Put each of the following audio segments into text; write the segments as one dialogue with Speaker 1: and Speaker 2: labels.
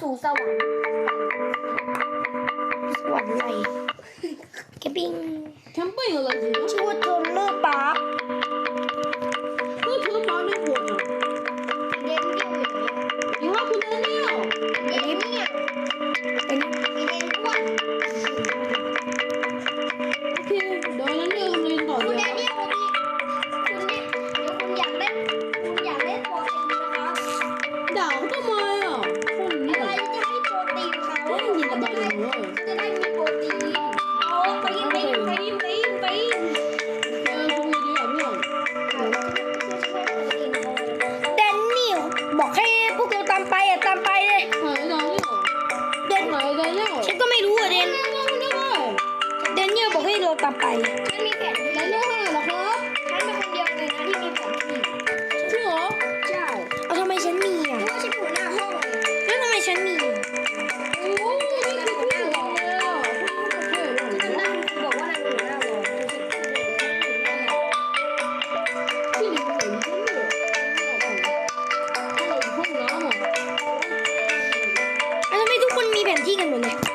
Speaker 1: สู้
Speaker 2: สวรรค์
Speaker 1: สวรรค์อะไรแกปิ้ง
Speaker 3: แคมปิ้งอะไรสิ
Speaker 1: นะ
Speaker 2: Böyle.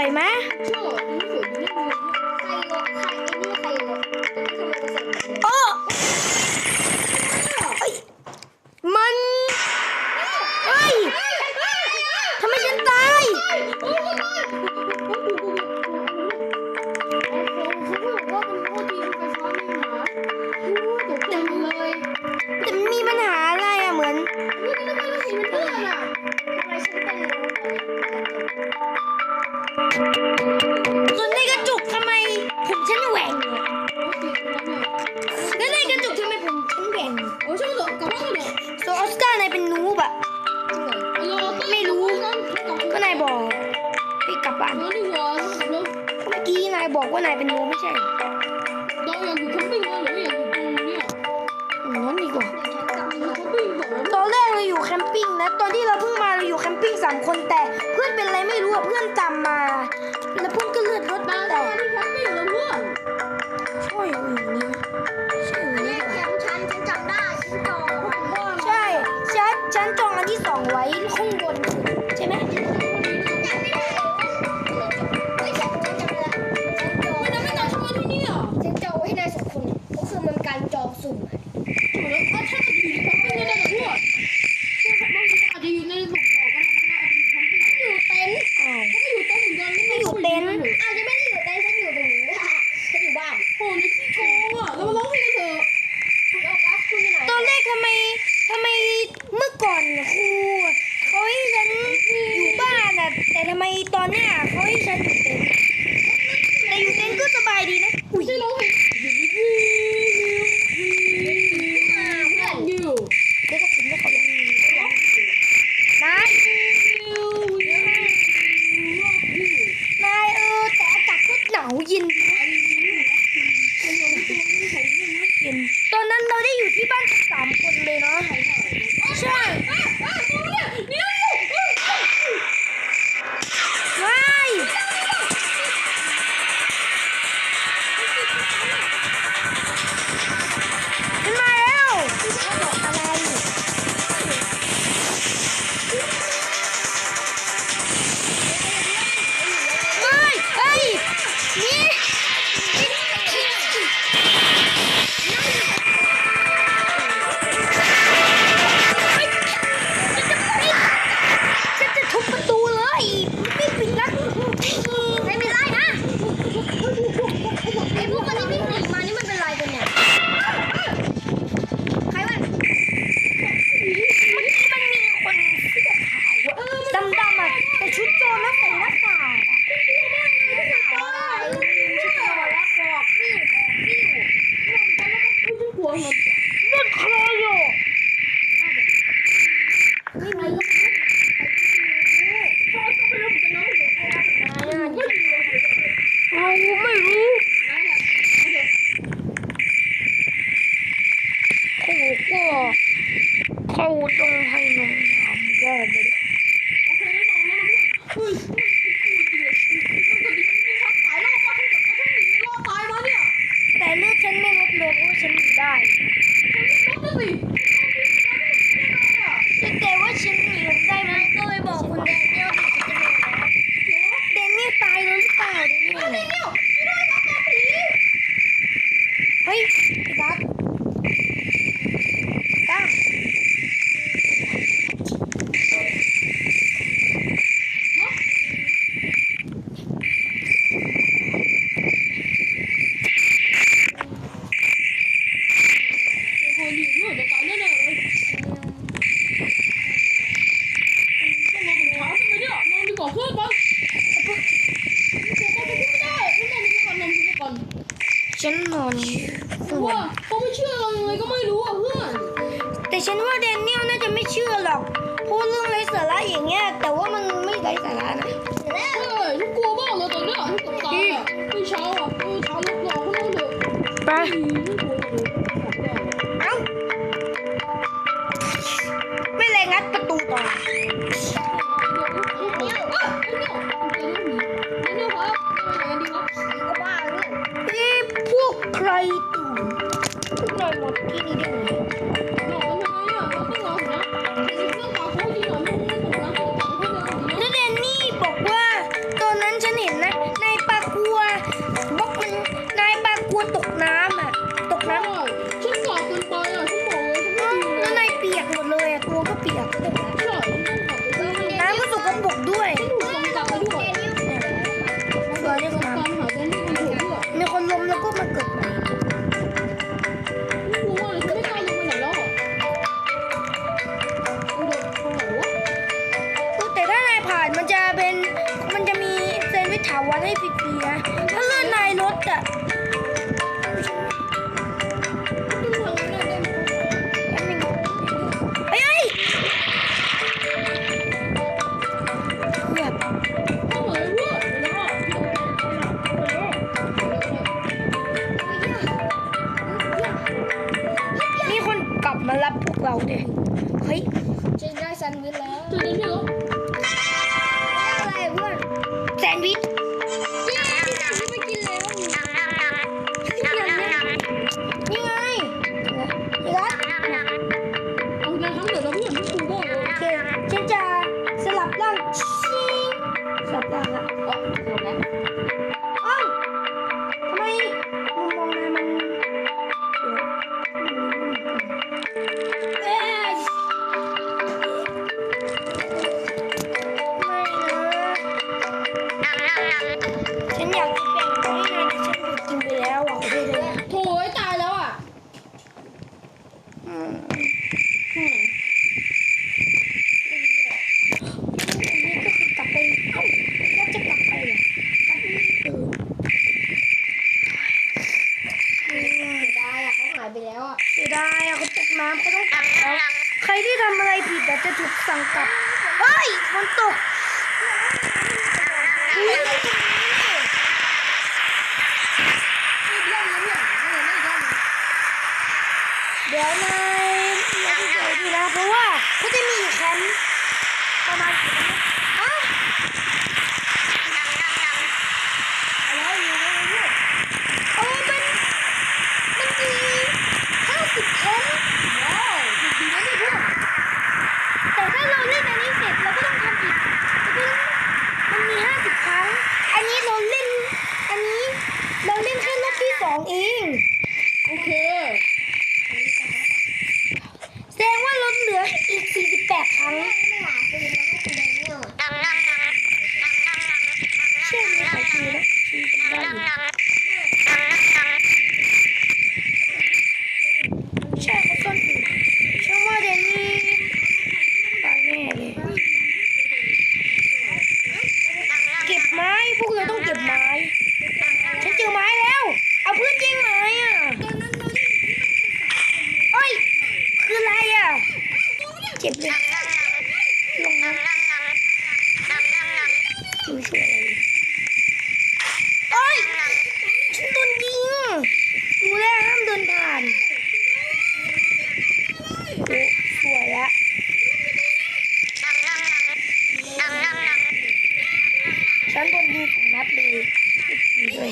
Speaker 2: วยไหม เนื้อนี่
Speaker 3: วอรถ
Speaker 2: เมื่อกี้นา
Speaker 3: ย
Speaker 1: บอกว่านาย
Speaker 3: เป็น
Speaker 1: โม
Speaker 3: ไม่
Speaker 1: ใช่เร
Speaker 2: ยอยากอยู่
Speaker 1: แคม
Speaker 2: ปิ้
Speaker 3: งวอ
Speaker 1: นหรือ
Speaker 2: อ
Speaker 1: ยา
Speaker 3: กอยู่
Speaker 1: ตรง
Speaker 3: นี้
Speaker 1: นอนดีกว่าตอนแรกเราอยู่แคมปิ้งนะตอนที่เราเพิ่งมาเราอยู่แคมปิ้งสามคนแต่เพื่อนเป็นอะไรไม่รู้เพื่อนจำมา แล้วเพื่อนก็เลือดรถแต่แคมปิ้งเหรอ
Speaker 2: เพื่อน
Speaker 1: ใช่วย่างนี้ใช่
Speaker 2: อย่างนี้ฉันฉันจำได้ฉันจอง
Speaker 3: ใช่ฉัน
Speaker 2: ฉันจองอันที่ส
Speaker 3: องไว้ ขึ้นมาแล้วเฮ้
Speaker 1: ย
Speaker 3: เฮ้ยนี่เฮ้ย
Speaker 1: จะ
Speaker 3: จะ
Speaker 1: จะทุบป
Speaker 3: ระตูเลย 拜。
Speaker 1: ฉัน
Speaker 3: ว่า
Speaker 1: แดนเนียลน่าจะไม่เชื่อหรอกพูดเรื่องไร้สาระอย่างเงี้ยแต่ว่ามันไม่ไร้สาระนะ
Speaker 3: ใช่ทุกกลัวบ้าเลยตอนเนี้ยทุกตาอะพี่เช้าอะพี่เช้าลุกหลงข้างนอกเถอะ
Speaker 1: ไปไม่เลยงัดประตูต่อใครตู่นพวกนอนหมดที่นี่
Speaker 2: ได้
Speaker 1: ไง ไปแล้วอะไม่ได้
Speaker 3: อะ
Speaker 1: เขาตกน้ำเขาต้องกลับแล้วใครที่ทำอะไรผิดอะจะถูกสั่งกลับเฮ้ยมันตกเดี๋ยวในเราจะเจอทีนะเพราะว่าเขาจะ
Speaker 4: มีแคมประมาณนี้ Daddy.
Speaker 1: ให้ผมนับเล
Speaker 5: ยด้ว
Speaker 1: ย